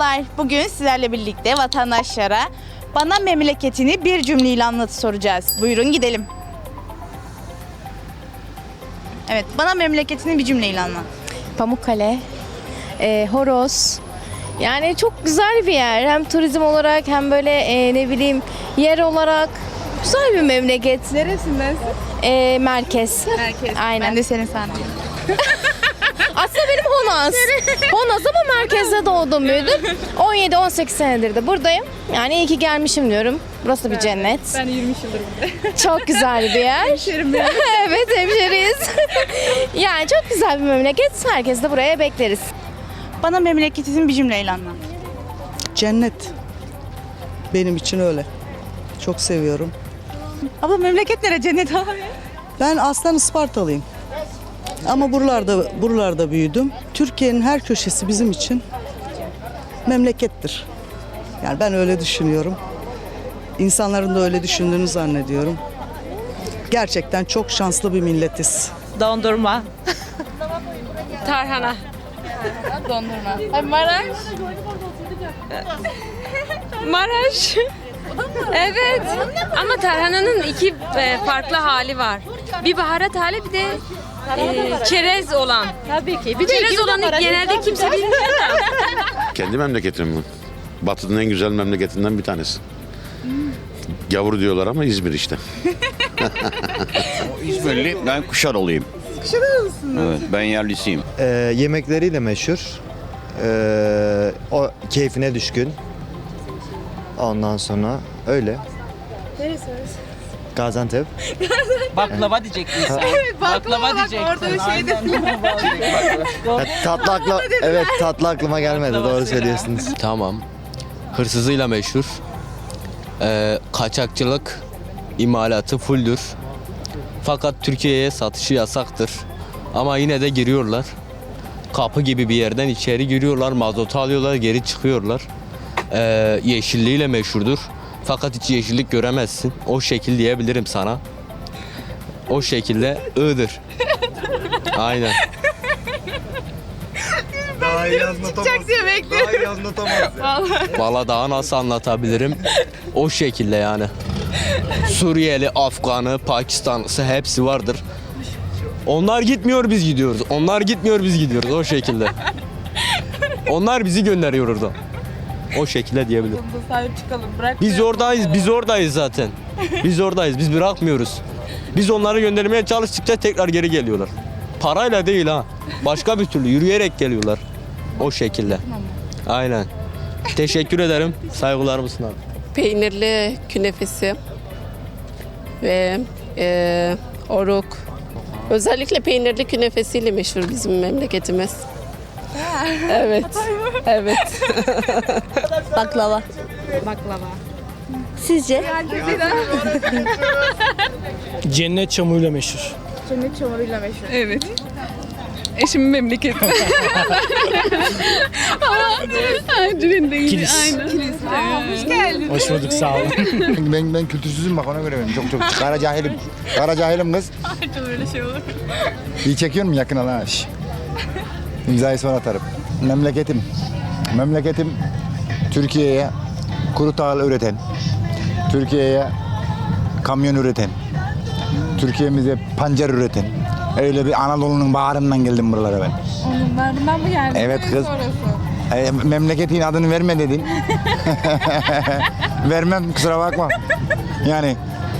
Merhabalar. Bugün sizlerle birlikte vatandaşlara bana memleketini bir cümleyle anlatı soracağız. Buyurun gidelim. Evet, bana memleketini bir cümleyle anlat. Pamukkale, e, Horoz. Yani çok güzel bir yer. Hem turizm olarak hem böyle e, ne bileyim yer olarak güzel bir memleket. Neresindensin? E, merkez. Merkez. Aynen. Ben de seni sandım. Aslında benim Honaz. Honaz ama merkezde doğdum büyüdüm. 17-18 senedir de buradayım. Yani iyi ki gelmişim diyorum. Burası bir cennet. Ben 20 yıldır burada. Çok güzel bir yer. evet hemşeriyiz. yani çok güzel bir memleket. Herkes de buraya bekleriz. Bana memleketini bir cümleyle anlat. Cennet. Benim için öyle. Çok seviyorum. Abla memleket nere cennet abi? Ben aslen Ispartalıyım. Ama buralarda buralarda büyüdüm. Türkiye'nin her köşesi bizim için memlekettir. Yani ben öyle düşünüyorum. İnsanların da öyle düşündüğünü zannediyorum. Gerçekten çok şanslı bir milletiz. Dondurma. Tarhana. Dondurma. Maraş. Maraş. evet. Ama tarhananın iki e, farklı hali var. Bir baharat hali bir de e, çerez olan. Tabii ki. Bir çerez olanı genelde kimse bilmiyor da. Kendi memleketim mi? Batı'nın en güzel memleketinden bir tanesi. Gavur diyorlar ama İzmir işte. İzmirli, ben Kuşadalıyım. Kuşadalısınız? Evet, ben yerlisiyim. Ee, yemekleriyle meşhur. Ee, o keyfine düşkün. Ondan sonra öyle. Neresi Gaziantep. Baklava diyecektin sen. baklava, diyecektin. Orada şey Ya, tatlı akla, evet tatlı aklıma gelmedi. Doğru söylüyorsunuz. Tamam. Hırsızıyla meşhur. Ee, kaçakçılık imalatı fulldür. Fakat Türkiye'ye satışı yasaktır. Ama yine de giriyorlar. Kapı gibi bir yerden içeri giriyorlar, mazotu alıyorlar, geri çıkıyorlar. Ee, yeşilliğiyle meşhurdur. Fakat hiç yeşillik göremezsin. O şekil diyebilirim sana. O şekilde Iğdır. Aynen. Daha iyi anlatamaz. Daha iyi anlatamaz. Valla daha nasıl anlatabilirim? O şekilde yani. Suriyeli, Afganı, Pakistanlısı hepsi vardır. Onlar gitmiyor biz gidiyoruz. Onlar gitmiyor biz gidiyoruz o şekilde. Onlar bizi gönderiyor orada. O şekilde diyebilirim. Sahip çıkalım. Bırak. Biz oradayız, biz oradayız zaten. Biz oradayız, biz bırakmıyoruz. Biz onları göndermeye çalıştıkça tekrar geri geliyorlar. Parayla değil ha. Başka bir türlü yürüyerek geliyorlar. O şekilde. Aynen. Teşekkür ederim. Saygılarımı sunarım. peynirli künefesi ve e, oruk. Özellikle peynirli künefesiyle meşhur bizim memleketimiz. Evet. Evet. Baklava. Sizce? Cennet çamuruyla meşhur. Evet. Eşimin memleketi. Ama Cüneyt'in de iyi. Kilis. Hoş geldin. Hoş bulduk sağ olun. ben ben kültürsüzüm bak ona göre ben çok çok kara cahilim. Kara cahilim kız. Öyle şey olur. İyi çekiyor mu yakın ala? İmzayı sonra atarım. Memleketim. Memleketim Türkiye'ye kuru tahıl üreten, Türkiye'ye kamyon üreten, Türkiye'mize pancar üreten. Öyle bir Anadolu'nun bağrından geldim buralara ben. Onlardan mı geldin? Evet kız. E, memleketin adını verme dedin. Vermem kusura bakma. Yani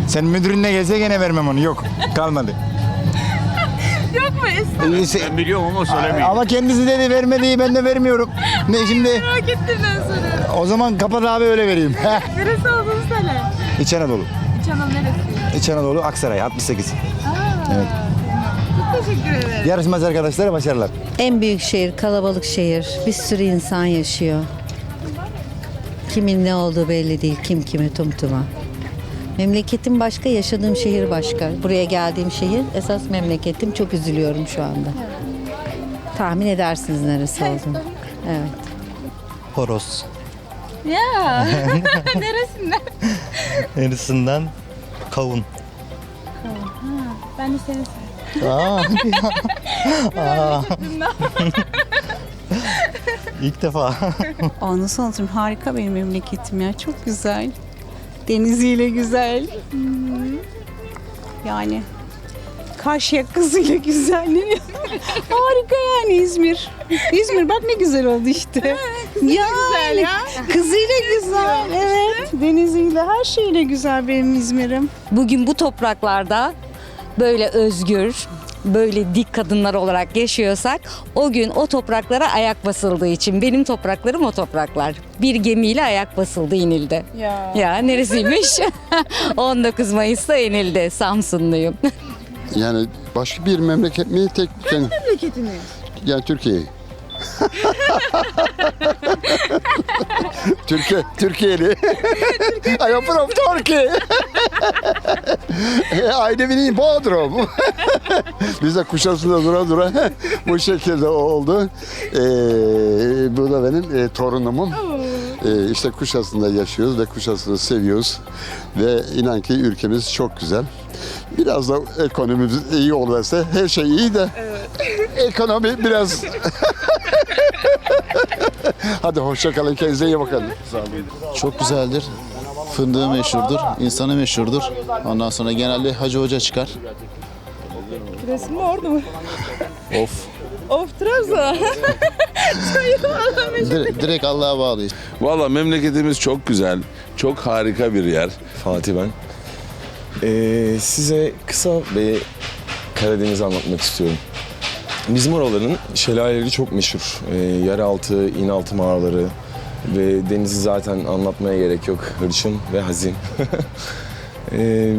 sen müdürünle gelse gene vermem onu. Yok kalmadı. Mu? Ben biliyorum ama söylemiyorum. Ama kendisi dedi vermediği ben de vermiyorum. Ne şimdi? Merak ettim ben soruyorum. O zaman kapat abi öyle vereyim. Neresi olduğunu söyle. İç Anadolu. İç Anadolu neresi? İç Anadolu Aksaray 68. Evet. Teşekkür ederim. Yarışmacı arkadaşlara başarılar. En büyük şehir, kalabalık şehir. Bir sürü insan yaşıyor. Kimin ne olduğu belli değil, kim kimi tumtuma. Memleketim başka, yaşadığım şehir başka. Buraya geldiğim şehir esas memleketim. Çok üzülüyorum şu anda. Tahmin edersiniz neresi olduğunu. Evet. Horoz. Ya. Neresinden? Neresinden? Kavun. Ben de seni Aa. Aa. İlk defa. Aa, nasıl anlatayım? Harika benim memleketim ya. Çok güzel. Deniziyle güzel. Hmm. Yani Karşıya kızıyla güzel. Harika yani İzmir. İzmir bak ne güzel oldu işte. yani, Kızıyla güzel. Evet. Deniziyle her şeyle güzel benim İzmir'im. bugün bu topraklarda böyle özgür, böyle dik kadınlar olarak yaşıyorsak o gün o topraklara ayak basıldığı için benim topraklarım o topraklar. Bir gemiyle ayak basıldı inildi. Ya. Ya neresiymiş? 19 Mayıs'ta inildi. Samsunluyum. Yani başka bir memleket mi tek kendi Memleketiniz. yani Türkiye. Türkiye, Türkiye'li. I am from Turkey. Aynı benim Bodrum. Biz de Kuşadası'nda dura dura bu şekilde oldu. Ee, bu da benim e, torunumun. Ee, işte Kuşadası'nda yaşıyoruz ve Kuşadası'nı seviyoruz. Ve inan ki ülkemiz çok güzel. Biraz da ekonomimiz iyi olursa her şey iyi de ekonomi biraz Hadi hoşça kalın kendinize iyi bakın. Sağ olun. Çok güzeldir. Fındığı meşhurdur, insanı meşhurdur. Ondan sonra genelde Hacı Hoca çıkar. Resim mi orada mı? Of. Of Trabzon. Dire- direkt Allah'a bağlıyız. Valla memleketimiz çok güzel. Çok harika bir yer. Fatih ben. Ee, size kısa bir Karadeniz anlatmak istiyorum. Bizim oraların şelaleleri çok meşhur. Ee, yeraltı, inaltı mağaraları ve denizi zaten anlatmaya gerek yok. Hırçın ve hazin. Ee,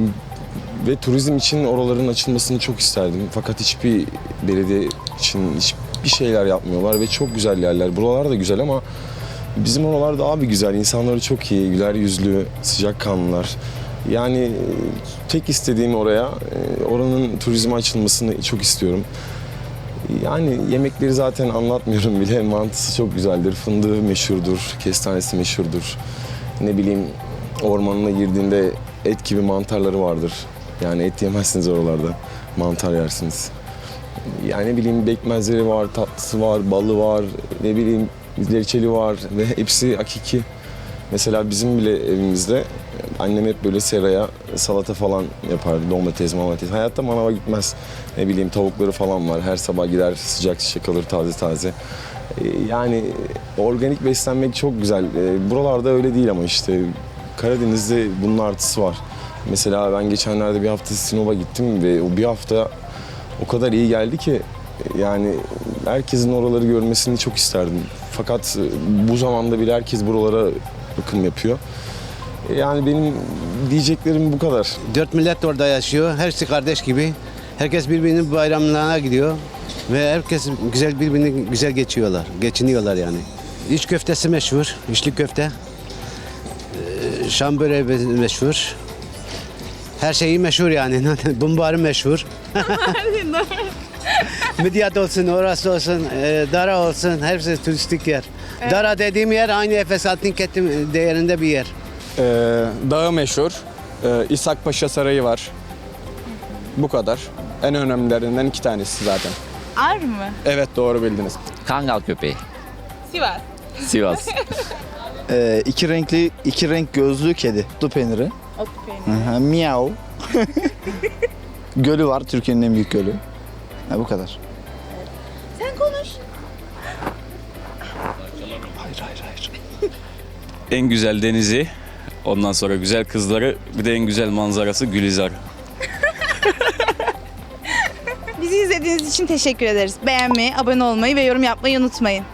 ve turizm için oraların açılmasını çok isterdim. Fakat hiçbir belediye için hiçbir şeyler yapmıyorlar ve çok güzel yerler. Buralar da güzel ama bizim oralar daha bir güzel. İnsanları çok iyi, güler yüzlü, sıcakkanlılar. Yani e, tek istediğim oraya, e, oranın turizme açılmasını çok istiyorum. Yani yemekleri zaten anlatmıyorum bile. Mantısı çok güzeldir. Fındığı meşhurdur, kestanesi meşhurdur. Ne bileyim ormanına girdiğinde et gibi mantarları vardır. Yani et yemezsiniz oralarda. Mantar yersiniz. Yani ne bileyim bekmezleri var, tatlısı var, balı var, ne bileyim reçeli var ve hepsi hakiki. Mesela bizim bile evimizde annem hep böyle seraya salata falan yapar, domates, domates. Hayatta manava gitmez. Ne bileyim tavukları falan var. Her sabah gider sıcak sıcak alır taze taze. Ee, Yani organik beslenmek çok güzel. Ee, Buralarda öyle değil ama işte Karadeniz'de bunun artısı var. Mesela ben geçenlerde bir hafta Sinop'a gittim ve o bir hafta o kadar iyi geldi ki yani herkesin oraları görmesini çok isterdim. Fakat bu zamanda bile herkes buralara bakım yapıyor. Yani benim diyeceklerim bu kadar. Dört millet orada yaşıyor. Hepsi kardeş gibi. Herkes birbirinin bayramlarına gidiyor. Ve herkes güzel birbirini güzel geçiyorlar. Geçiniyorlar yani. İç köftesi meşhur. İçli köfte. Ee, Şam böreği meşhur. Her şeyi meşhur yani. Bumbarı meşhur. Midyat olsun, orası olsun, e, Dara olsun. Hepsi turistik yer. Dara dediğim yer aynı Efes Altın Ketim değerinde bir yer. Ee, dağı meşhur. Ee, İshak Paşa Sarayı var. Bu kadar. En önemlilerinden iki tanesi zaten. Ar mı? Evet doğru bildiniz. Kangal köpeği. Sivas. Sivas. Ee, iki renkli, iki renk gözlü kedi. Du peyniri. Ot peyniri. Hı hı, Miau. Gölü var, Türkiye'nin en büyük gölü. Ha, bu kadar. En güzel denizi, ondan sonra güzel kızları, bir de en güzel manzarası Gülizar. Bizi izlediğiniz için teşekkür ederiz. Beğenmeyi, abone olmayı ve yorum yapmayı unutmayın.